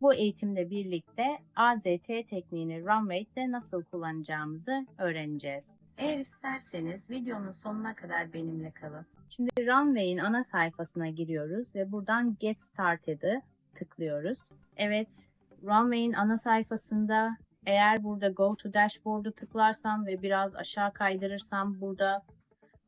Bu eğitimle birlikte AZT tekniğini runway'de nasıl kullanacağımızı öğreneceğiz. Eğer isterseniz videonun sonuna kadar benimle kalın. Şimdi Runway'in ana sayfasına giriyoruz ve buradan Get Started'ı tıklıyoruz. Evet, Runway'in ana sayfasında eğer burada Go to Dashboard'u tıklarsam ve biraz aşağı kaydırırsam burada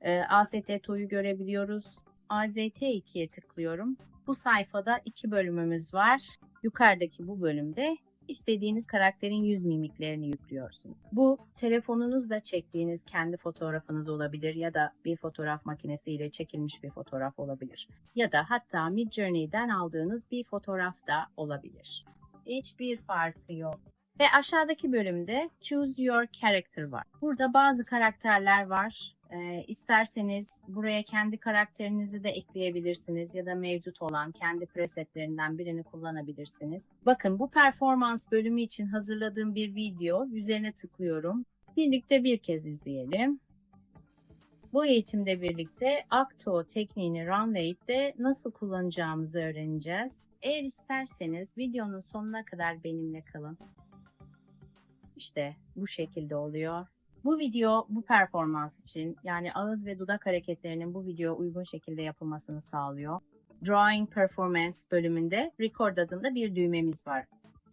e, AST TO'yu görebiliyoruz. AZT2'ye tıklıyorum. Bu sayfada iki bölümümüz var. Yukarıdaki bu bölümde istediğiniz karakterin yüz mimiklerini yüklüyorsunuz. Bu telefonunuzla çektiğiniz kendi fotoğrafınız olabilir ya da bir fotoğraf makinesiyle çekilmiş bir fotoğraf olabilir. Ya da hatta Midjourney'den aldığınız bir fotoğraf da olabilir. Hiçbir farkı yok. Ve aşağıdaki bölümde Choose Your Character var. Burada bazı karakterler var. Ee, isterseniz buraya kendi karakterinizi de ekleyebilirsiniz ya da mevcut olan kendi presetlerinden birini kullanabilirsiniz. Bakın bu performans bölümü için hazırladığım bir video. Üzerine tıklıyorum. Birlikte bir kez izleyelim. Bu eğitimde birlikte Acto tekniğini Runway'de nasıl kullanacağımızı öğreneceğiz. Eğer isterseniz videonun sonuna kadar benimle kalın. İşte bu şekilde oluyor. Bu video bu performans için yani ağız ve dudak hareketlerinin bu videoya uygun şekilde yapılmasını sağlıyor. Drawing Performance bölümünde Record adında bir düğmemiz var.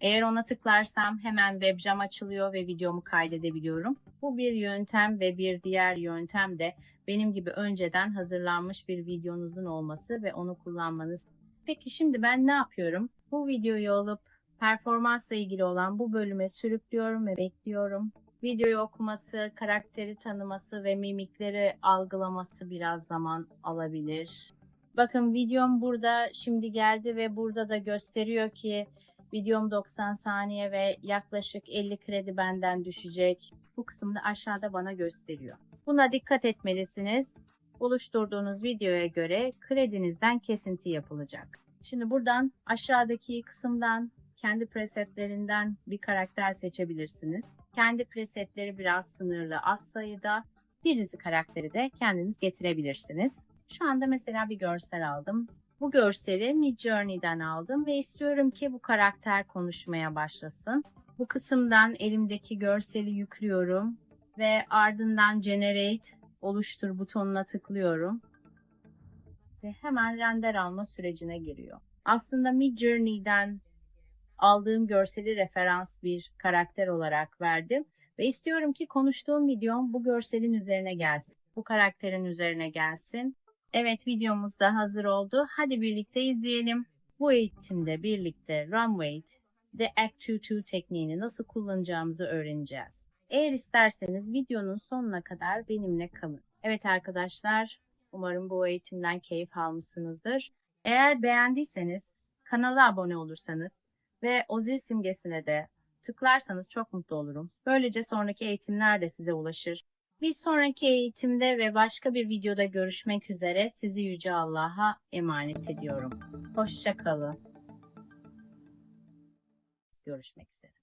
Eğer ona tıklarsam hemen webcam açılıyor ve videomu kaydedebiliyorum. Bu bir yöntem ve bir diğer yöntem de benim gibi önceden hazırlanmış bir videonuzun olması ve onu kullanmanız. Peki şimdi ben ne yapıyorum? Bu videoyu alıp performansla ilgili olan bu bölüme sürüklüyorum ve bekliyorum. Videoyu okuması, karakteri tanıması ve mimikleri algılaması biraz zaman alabilir. Bakın videom burada şimdi geldi ve burada da gösteriyor ki videom 90 saniye ve yaklaşık 50 kredi benden düşecek. Bu kısımda aşağıda bana gösteriyor. Buna dikkat etmelisiniz. Oluşturduğunuz videoya göre kredinizden kesinti yapılacak. Şimdi buradan aşağıdaki kısımdan kendi presetlerinden bir karakter seçebilirsiniz. Kendi presetleri biraz sınırlı, az sayıda. Birinizi karakteri de kendiniz getirebilirsiniz. Şu anda mesela bir görsel aldım. Bu görseli Midjourney'den aldım ve istiyorum ki bu karakter konuşmaya başlasın. Bu kısımdan elimdeki görseli yüklüyorum ve ardından Generate oluştur butonuna tıklıyorum ve hemen render alma sürecine giriyor. Aslında Midjourney'den aldığım görseli referans bir karakter olarak verdim ve istiyorum ki konuştuğum videom bu görselin üzerine gelsin. Bu karakterin üzerine gelsin. Evet videomuz da hazır oldu. Hadi birlikte izleyelim. Bu eğitimde birlikte Runway The Act 2 tekniğini nasıl kullanacağımızı öğreneceğiz. Eğer isterseniz videonun sonuna kadar benimle kalın. Evet arkadaşlar, umarım bu eğitimden keyif almışsınızdır. Eğer beğendiyseniz kanala abone olursanız ve o zil simgesine de tıklarsanız çok mutlu olurum. Böylece sonraki eğitimler de size ulaşır. Bir sonraki eğitimde ve başka bir videoda görüşmek üzere sizi Yüce Allah'a emanet ediyorum. Hoşçakalın. Görüşmek üzere.